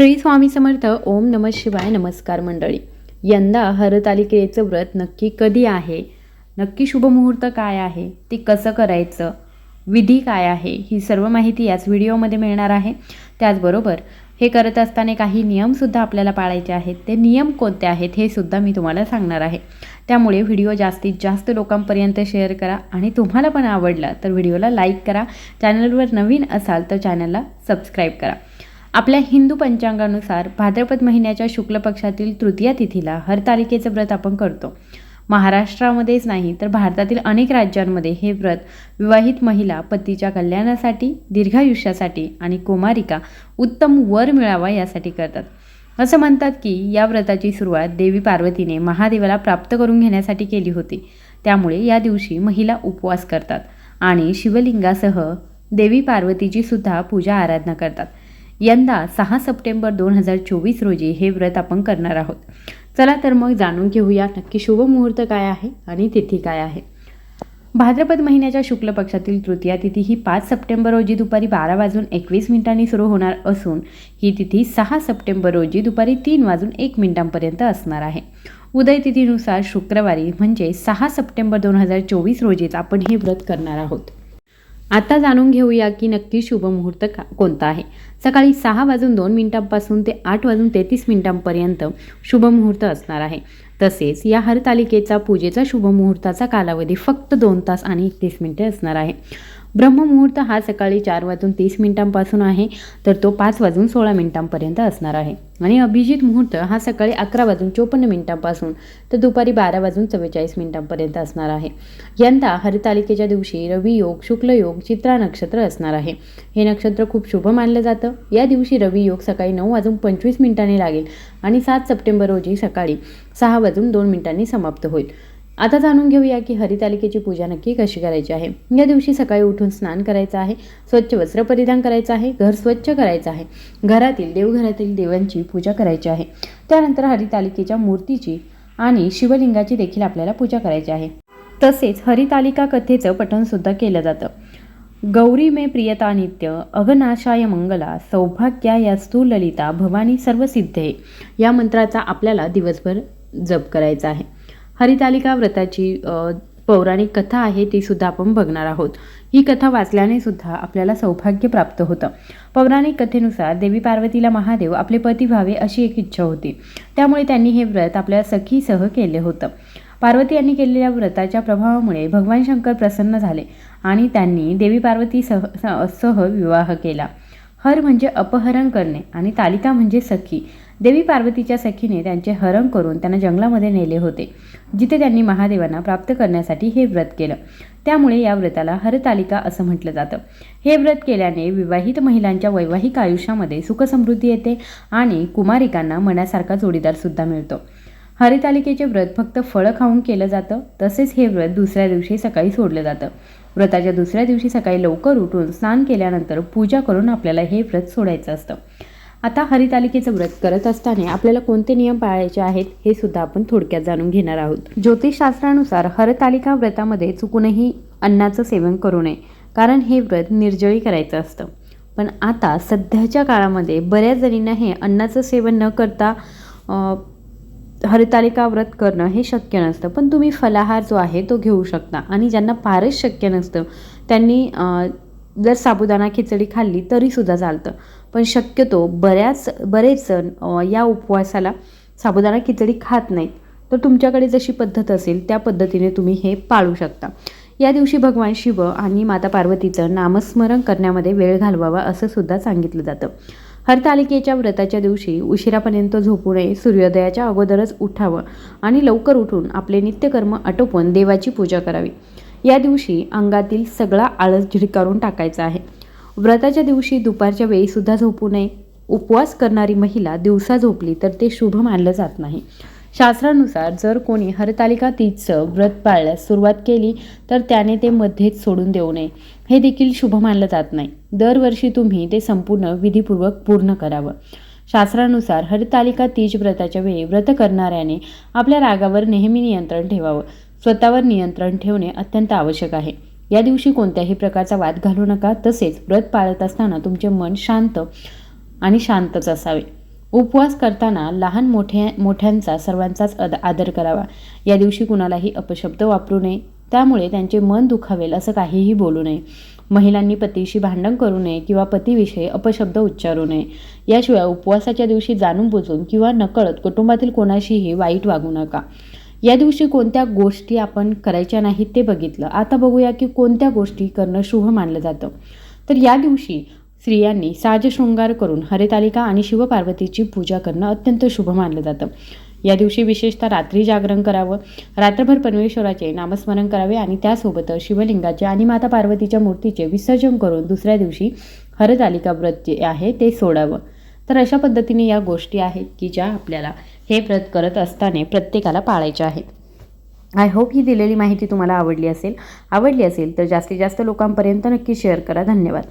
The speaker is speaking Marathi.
श्री स्वामी समर्थ ओम नम शिवाय नमस्कार मंडळी. यंदा हरतालिकेचं व्रत नक्की कधी आहे? नक्की शुभमुहूर्त काय आहे? ते कसं करायचं? विधी काय आहे? ही सर्व माहिती याच व्हिडिओमध्ये मिळणार आहे. त्याचबरोबर हे करत असताना काही नियमसुद्धा आपल्याला पाळायचे आहेत. ते नियम कोणते आहेत हे सुद्धा मी तुम्हाला सांगणार आहे. त्यामुळे व्हिडिओ जास्तीत जास्त लोकांपर्यंत शेअर करा आणि तुम्हाला पण आवडला तर व्हिडिओला लाईक करा. चॅनलवर नवीन असाल तर चॅनलला सबस्क्राईब करा. आपल्या हिंदू पंचांगानुसार भाद्रपद महिन्याच्या शुक्ल पक्षातील तृतीया तिथीला हरतालिकेचं व्रत आपण करतो. महाराष्ट्रामध्येच नाही तर भारतातील अनेक राज्यांमध्ये हे व्रत विवाहित महिला पतीच्या कल्याणासाठी दीर्घायुष्यासाठी आणि कुमारिका उत्तम वर मिळावा यासाठी करतात. असं म्हणतात की या व्रताची सुरुवात देवी पार्वतीने महादेवाला प्राप्त करून घेण्यासाठी केली होती. त्यामुळे या दिवशी महिला उपवास करतात आणि शिवलिंगासह देवी पार्वतीची सुद्धा पूजा आराधना करतात. यंदा सहा सप्टेंबर दोन हजार चोवीस रोजी हे व्रत आपण करणार आहोत. चला तर मग जाणून घेऊया नक्की शुभ मुहूर्त काय आहे आणि तिथी काय आहे. भाद्रपद महिन्याच्या शुक्ल पक्षातील तृतीया तिथी ही पाच सप्टेंबर रोजी दुपारी बारा वाजून एकवीस मिनिटांनी सुरू होणार असून ही तिथी सहा सप्टेंबर रोजी दुपारी तीन वाजून एक मिनिटांपर्यंत असणार आहे. उदय तिथीनुसार शुक्रवारी म्हणजे सहा सप्टेंबर दोन हजार चोवीस रोजीच आपण हे व्रत करणार आहोत. आता जाणून घेऊया की नक्की शुभ मुहूर्त का कोणता आहे. सकाळी सहा वाजून दोन मिनिटांपासून ते आठ वाजून तेहतीस मिनिटांपर्यंत शुभ मुहूर्त असणार आहे. तसेच या हरतालिकेचा पूजेचा शुभ मुहूर्ताचा कालावधी फक्त दोन तास आणि एकतीस मिनिटे असणार आहे. ब्रह्ममुहूर्त हा सकाळी चार वाजून तीस मिनिटांपासून आहे तर तो पाच वाजून सोळा मिनिटांपर्यंत असणार आहे. आणि अभिजित मुहूर्त हा सकाळी अकरा वाजून चोपन्न मिनिटांपासून तर दुपारी बारा वाजून चव्वेचाळीस मिनिटांपर्यंत असणार आहे. यंदा हरितालिकेच्या दिवशी रवी योग शुक्ल योग चित्रा नक्षत्र असणार आहे. हे नक्षत्र खूप शुभ मानलं जातं. या दिवशी रवी योग सकाळी नऊ वाजून पंचवीस मिनिटांनी लागेल आणि सात सप्टेंबर रोजी सकाळी सहा वाजून दोन मिनिटांनी समाप्त होईल. आता जाणून घेऊया की हरितालिकेची पूजा नक्की कशी करायची आहे. या दिवशी सकाळी उठून स्नान करायचं आहे स्वच्छ वस्त्र परिधान करायचं आहे घर स्वच्छ करायचं आहे. घरातील देवघरातील देवांची पूजा करायची आहे. त्यानंतर हरितालिकेच्या मूर्तीची आणि शिवलिंगाची देखील आपल्याला पूजा करायची आहे. तसेच हरितालिका कथेचं पठणसुद्धा केलं जातं. गौरी मे प्रियता नित्य अघनाशाय मंगला सौभाग्या यास्तु ललिता भवानी सर्वसिद्धे. या मंत्राचा आपल्याला दिवसभर जप करायचा आहे. हरितालिका व्रताची पौराणिक कथा आहे ती सुद्धा आपण बघणार आहोत. ही कथा वाचल्याने सुद्धा आपल्याला सौभाग्य प्राप्त होतं. पौराणिक कथेनुसार देवी पार्वतीला महादेव आपले पती व्हावे अशी एक इच्छा होती. त्यामुळे त्यांनी हे व्रत आपल्या सखीसह केले होतं. पार्वती यांनी केलेल्या व्रताच्या प्रभावामुळे भगवान शंकर प्रसन्न झाले आणि त्यांनी देवी पार्वती सह सह विवाह केला. हर म्हणजे अपहरण करणे आणि तालिका म्हणजे सखी. देवी पार्वतीच्या सखीने त्यांचे हरण करून त्यांना जंगलामध्ये नेले होते जिथे त्यांनी महादेवांना प्राप्त करण्यासाठी हे व्रत केलं. त्यामुळे या व्रताला हरतालिका असं म्हटलं जातं. हे व्रत केल्याने विवाहित महिलांच्या वैवाहिक आयुष्यामध्ये सुखसमृद्धी येते आणि कुमारिकांना मनासारखा जोडीदारसुद्धा मिळतो. हरितालिकेचे व्रत फक्त फळं खाऊन केलं जातं तसेच हे व्रत दुसऱ्या दिवशी सकाळी सोडलं जातं. व्रताच्या दुसऱ्या दिवशी सकाळी लवकर उठून स्नान केल्यानंतर पूजा करून आपल्याला हे व्रत सोडायचं असतं. आता हरितालिकेचं व्रत करत असताना आपल्याला कोणते नियम पाळायचे आहेत हे सुद्धा आपण थोडक्यात जाणून घेणार आहोत. ज्योतिषशास्त्रानुसार हरतालिका व्रतामध्ये चुकूनही अन्नाचं सेवन करू नये कारण हे व्रत निर्जळी करायचं असतं. पण आता सध्याच्या काळामध्ये बऱ्याच जणींना हे अन्नाचं सेवन न करता हरतालिका हरितालिका व्रत करणं हे शक्य नसतं. पण तुम्ही फलाहार जो आहे तो घेऊ शकता आणि ज्यांना फारच शक्य नसतं त्यांनी जर साबुदाणा खिचडी खाल्ली तरीसुद्धा चालतं. पण शक्यतो बऱ्याच बरेच जण या उपवासाला साबुदाणा खिचडी खात नाहीत. तर तुमच्याकडे जशी पद्धत असेल त्या पद्धतीने तुम्ही हे पाळू शकता. या दिवशी भगवान शिव आणि माता पार्वतीचं नामस्मरण करण्यामध्ये वेळ घालवावा असं सुद्धा सांगितलं जातं. हरतालिकेच्या व्रताच्या दिवशी उशिरापर्यंत झोपू नये सूर्योदयाच्या अगोदरच उठावं आणि लवकर उठून आपले नित्यकर्म आटोपून देवाची पूजा करावी. या दिवशी अंगातील सगळा आळस झिडकारून टाकायचा आहे. व्रताच्या दिवशी दुपारच्या वेळीसुद्धा झोपू नये. उपवास करणारी महिला दिवसा झोपली तर ते शुभ मानलं जात नाही. शास्त्रानुसार जर कोणी हरतालिका तीजचं व्रत पाळण्यास सुरुवात केली तर त्याने ते मध्येच सोडून देऊ नये. हे देखील शुभ मानलं जात नाही. दरवर्षी तुम्ही ते संपूर्ण विधीपूर्वक पूर्ण करावं. शास्त्रानुसार हरतालिका तीज व्रताच्या वेळी व्रत करणाऱ्याने आपल्या रागावर नेहमी नियंत्रण ठेवावं. स्वतःवर नियंत्रण ठेवणे अत्यंत आवश्यक आहे. या दिवशी कोणत्याही प्रकारचा वाद घालू नका तसेच व्रत पाळत असताना तुमचे मन शांत आणि शांतच असावे. उपवास करताना लहान मोठ्या मोठ्यांचा सर्वांचाच अद आदर करावा. या दिवशी कुणालाही अपशब्द वापरू नये त्यामुळे त्यांचे मन दुखावेल असं काहीही बोलू नये. महिलांनी पतीशी भांडण करू नये किंवा पतीविषयी अपशब्द उच्चारू नये. याशिवाय उपवासाच्या दिवशी जाणून बुजून किंवा नकळत कुटुंबातील कोणाशीही वाईट वागू नका. या दिवशी कोणत्या गोष्टी आपण करायच्या नाहीत ते बघितलं. आता बघूया की कोणत्या गोष्टी करणं शुभ मानलं जातं. तर या दिवशी स्त्रियांनी साजशृंगार करून हरितालिका आणि शिवपार्वतीची पूजा करणं अत्यंत शुभ मानलं जातं. या दिवशी विशेषतः रात्री जागरण करावं रात्रभर परमेश्वराचे नामस्मरण करावे आणि त्यासोबतच शिवलिंगाचे आणि माता पार्वतीच्या मूर्तीचे विसर्जन करून दुसऱ्या दिवशी हरतालिका व्रत जे आहे ते सोडावं. तर अशा पद्धतीने या गोष्टी आहेत की ज्या आपल्याला हे व्रत करत असताना प्रत्येकाला पाळायच्या आहेत. आय होप ही दिलेली माहिती तुम्हाला आवडली असेल. आवडली असेल तर जास्तीत जास्त लोकांपर्यंत नक्की शेअर करा. धन्यवाद.